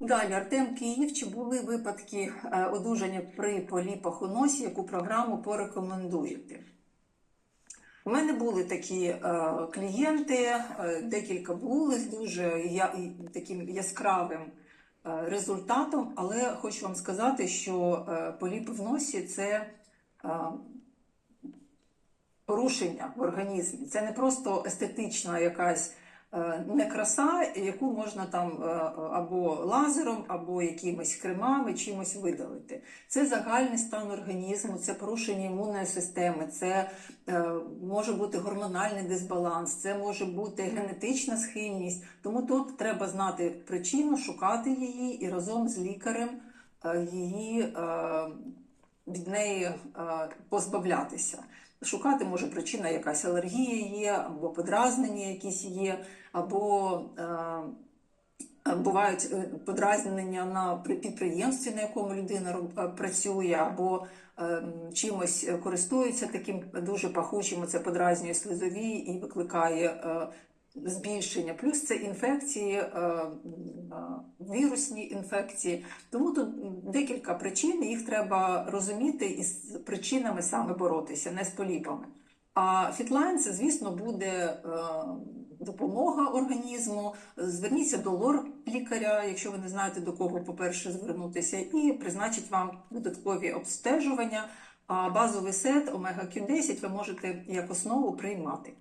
Далі Артем Київ. Чи були випадки е, одужання при поліпах у носі? Яку програму порекомендуєте? У мене були такі е, клієнти, е, декілька були з дуже я, таким яскравим е, результатом, але хочу вам сказати, що поліпи в носі це е, порушення в організмі. Це не просто естетична якась е, некраса, яку можна там е, або лазером, або якимись кремами, чимось видалити. Це загальний стан організму, це порушення імунної системи, це е, може бути гормональний дисбаланс, це може бути генетична схильність. Тому тут треба знати причину, шукати її і разом з лікарем її від неї позбавлятися. Шукати може причина якась алергія є, або подразнення якісь є, або е, бувають е, подразнення на при- підприємстві, на якому людина е, працює, або е, чимось користується таким дуже пахучим, це подразнює слизові і викликає е, збільшення. Плюс це інфекції, е, е, вірусні інфекції. Тому тут декілька причин, їх треба розуміти і з причинами саме боротися, не з поліпами. А фітлайн це, звісно, буде е, допомога організму. Зверніться до лор-лікаря, якщо ви не знаєте до кого, по-перше, звернутися, і призначить вам додаткові обстежування. А базовий сет омега Q10 ви можете як основу приймати.